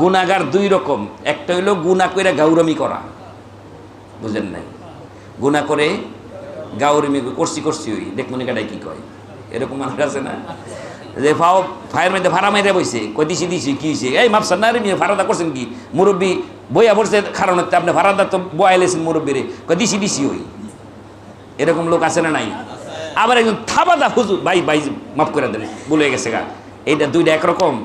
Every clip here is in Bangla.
গুণাগার দুই রকম। একটা হইল গুণা করে গাউরামি করা। বুঝেন নাই? গুণা করে গাউরামি করে, করছি করছি ওই। দেখুন এটাই কি কয়। এরকম মানুষ আছে না? যে ফাও ফায়ের মধ্যে ভাড়া মাইরে বইছে। কই দিছি দিছি কি হয়েছে এই মাপসার না রে মেয়ে ভাড়াদা করছেন কি? মুরব্বী বইয়া পড়ছে কারণ হচ্ছে আপনি ভাড়াদা তো বয়ালেছেন মুরব্বীরে। কই দিছি দিছি ওই। এরকম লোক আছে না নাই? আবার একজন থাবাদা হুজুর ভাই ভাই মাফ করে দেন ভুলে গেছে গা। এইটা দুইটা একরকম।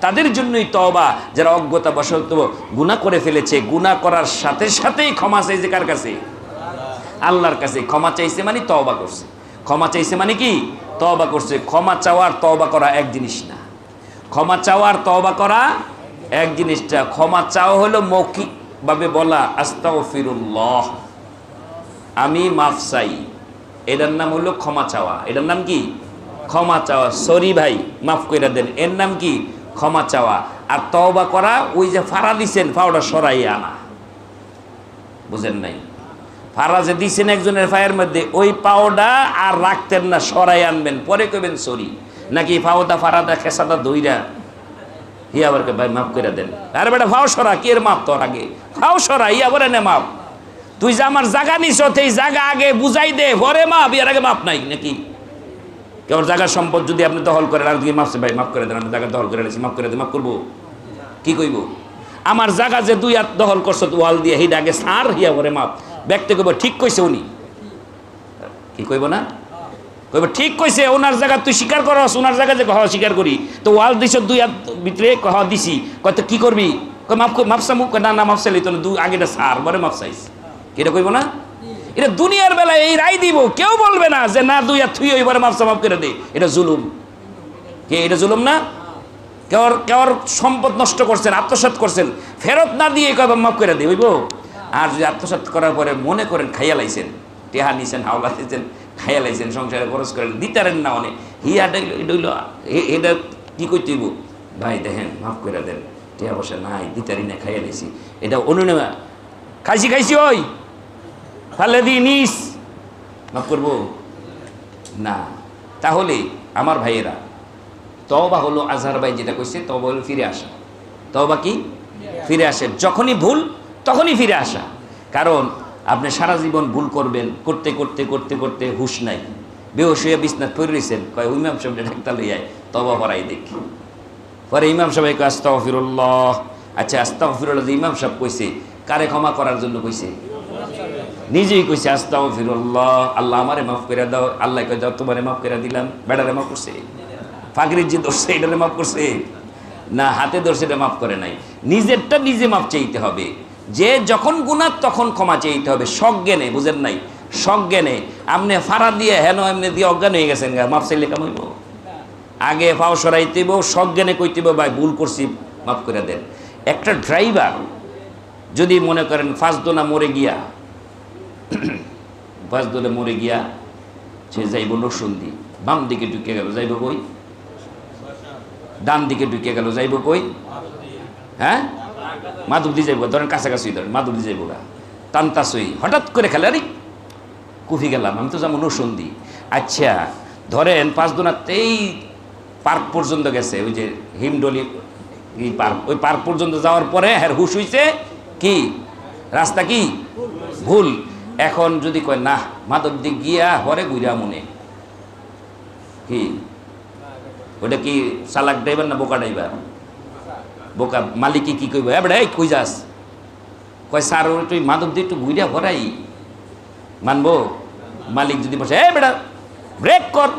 তাদের জন্যই তওবা। যারা অজ্ঞতা বশত গুনাহ করে ফেলেছে, গুনাহ করার সাথে সাথেই ক্ষমা চাইছে কার কাছে? আল্লাহর কাছে। ক্ষমা চাইছে মানে তওবা করছে। ক্ষমা চাইছে মানে কি? তওবা করছে। ক্ষমা চাওয়ার তওবা করা এক জিনিস না। ক্ষমা চাওয়ার তওবা করা এক জিনিসটা ক্ষমা চাওয়া হলো মৌখিকভাবে বলা, আস্তাগফিরুল্লাহ। আমি মাফ চাই। এটার নাম হলো ক্ষমা চাওয়া। এটার নাম কি? ক্ষমা চাওয়া। সরি ভাই, মাফ করে দেন। এর নাম কি? ক্ষমা চাওয়া আর তওবা করা, ওই যে ফাড়া দিছেন ফাওটা সরাই আনা। বুঝেন নাই? ফাড়া যে দিছেন একজনের ফায়ের মধ্যে, ওই পাওডা আর রাখতেন না সরাই আনবেন। পরে কইবেন, সরি। নাকি ফাওদা ফাড়াদা খেসাদা দইরা হি ভাই, মাফ করে দেন। আরে বেটা সরা, কি এর মাপ তোর আগে? ফাও সরা বলে নে মাপ। তুই যে আমার জায়গা নিছ এই জায়গা আগে বুঝাই দে, পরে মাপ এর আগে মাপ নাই নাকি? কেউ জায়গার সম্পদ যদি আপনি দখল করেন, আর যদি মাপছে ভাই, মাফ করে দেন, আমি জায়গা দখল করে নিয়েছি মাফ করে দেন, মাফ করব। কি কইব? আমার জায়গা যে দুই হাত দখল করছ ওয়াল দিয়ে হিটা আগে সার হিয়া করে মাপ ব্যক্তি কইব, ঠিক কইছে উনি। কি কইব না? কইব, ঠিক কইছে, ওনার জায়গা তুই স্বীকার করস, ওনার জায়গা যে কহ স্বীকার করি। তো ওয়াল দিছ দুই হাত ভিতরে, কহ দিছি। কয়, তো কি করবি? কই মাপ মাপসা মুখ না না মাপসালি তো দুই, আগেটা সার বরে মাপসাইস এটা কইব না? এটা দুনিয়ার বেলায় এই রায় দিব। কেউ বলবে না যে, না দুই আর থুই ওইবারে মাপসা মাপ করে দে। এটা জুলুম। কে, এটা জুলুম না? কেউর কেউর সম্পদ নষ্ট করছেন, আত্মসাৎ করছেন, ফেরত না দিয়ে কয় মাফ করে দিয়ে হইব আর যদি আত্মসাৎ করার পরে মনে করেন খাইয়া লাইছেন, টেহা নিছেন, হাওলা দিয়েছেন খাইয়া লাইছেন, সংসারে খরচ করেন, দিতারেন না অনেক। হিয়া হইল এটা কি করতে হইব? ভাই, দেখেন, মাফ করে দেন, টেহা বসে নাই, দিতারি না, খাইয়া লাইছি। এটা অনুনেমা খাইছি খাইছি, ওই! ফালে নিস মাফ করব। না, তাহলে আমার ভাইয়েরা, তওবা হলো আজহার ভাই যেটা কইছে, তওবা হলো ফিরে আসা। তওবা কি? ফিরে আসে। যখনই ভুল, তখনই ফিরে আসা। কারণ আপনি সারা জীবন ভুল করবেন, করতে করতে করতে করতে হুশ নাই। বেহস হয়ে বিছনাথ রয়েছেন কয় ইমাম সাহেবটা ঢাকতা লইয়ায় তবা পড়াই দেখি। পরে ইমাম সাহেব কয়, আস্তাগফিরুল্লাহ। আচ্ছা আস্তাগফিরুল্লাহ যে ইমাম সাহেব কইছে, কারে ক্ষমা করার জন্য কইছে? নিজেই কইছে আস্তাগফিরুল্লাহ আল্লাহ আমারে মাফ করে দাও। আল্লাহ কই দাও তোমারে মাফ করে দিলাম। বেড়ারে মাফ করছে। ফাঁকরির যে ধরছে এটারে মাফ করছে। না হাতে ধরছে এটা মাফ করে নাই। নিজেরটা নিজে মাফ চাইতে হবে। যে যখন গুণার তখন ক্ষমা চাইতে হবে। সজ্ঞানে বুঝেন নাই? সজ্ঞানে। আপনি ফাড়া দিয়ে হেন এমনি দিয়ে অজ্ঞান হয়ে গেছেন গা, মাফ চাইলে কামাইব? আগে ফাও সরাইতেব সজ্ঞানে কইতেব ভাই ভুল করছি মাফ করে দেন। একটা ড্রাইভার যদি মনে করেন ফাঁসদোনা মরে গিয়া ফাঁসদোনা মরে গিয়া সে যাইব নসন্দি বাম দিকে ঢুকে গেল, যাইব কই? ডান দিকে ঢুকে গেল, যাইব কই? হ্যাঁ? মাধবদি যাইব, ধরেন কাছাকাছি ধরেন, মাধবদি যাইব গা। তান্তাসই হঠাৎ করে খেলে, আরে, কুফি গেলাম, আমি তো যেমন নসন্দি আচ্ছা ধরেন পাঁচ দোনাতেই পার্ক পর্যন্ত গেছে, ওই যে হিমডলি এই পার্ক, ওই পার্ক পর্যন্ত যাওয়ার পরে হ্যাঁ হুশ হইছে কি? রাস্তা কি? ভুল। এখন যদি কয় না মাধব দিক গিয়া হরে গুইরা মনে। কি? ওটা কি চালাক ড্রাইভার না বোকা ড্রাইভার? বোকা মালিকই কি কইব? এবার এই কই যাস? কয়, স্যার তুই মাধব দিয়ে একটু ঘুরিয়া ভরাই মানবো? মালিক যদি বসে এই বেটা ব্রেক কর,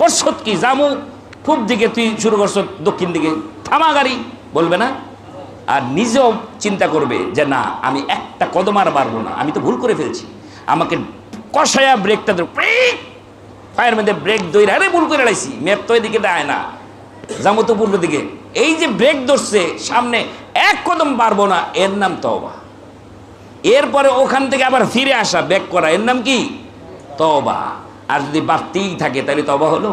করছত কি, জামু পূব দিকে তুই শুরু করছ দক্ষিণ দিকে, থামা গাড়ি, বলবে না? আর নিজেও চিন্তা করবে যে, না, আমি একটা কদম আর পারব না, আমি তো ভুল করে ফেলছি। আমাকে কষায়া ব্রেকটা ধরে পায়ের মধ্যে ব্রেক দইরা আরে ভুল করে রাখছি ম্যাপ তো এদিকে দেয় না। যাব তো পূর্ব দিকে। এই যে ব্রেক ধরছে, সামনে এক কদম পারব না, এর নাম তওবা। এরপরে ওখান থেকে আবার ফিরে আসা ব্যাক করা, এর নাম কি? তবা আর যদি বাড়তেই থাকে, তাহলে তবা হলো?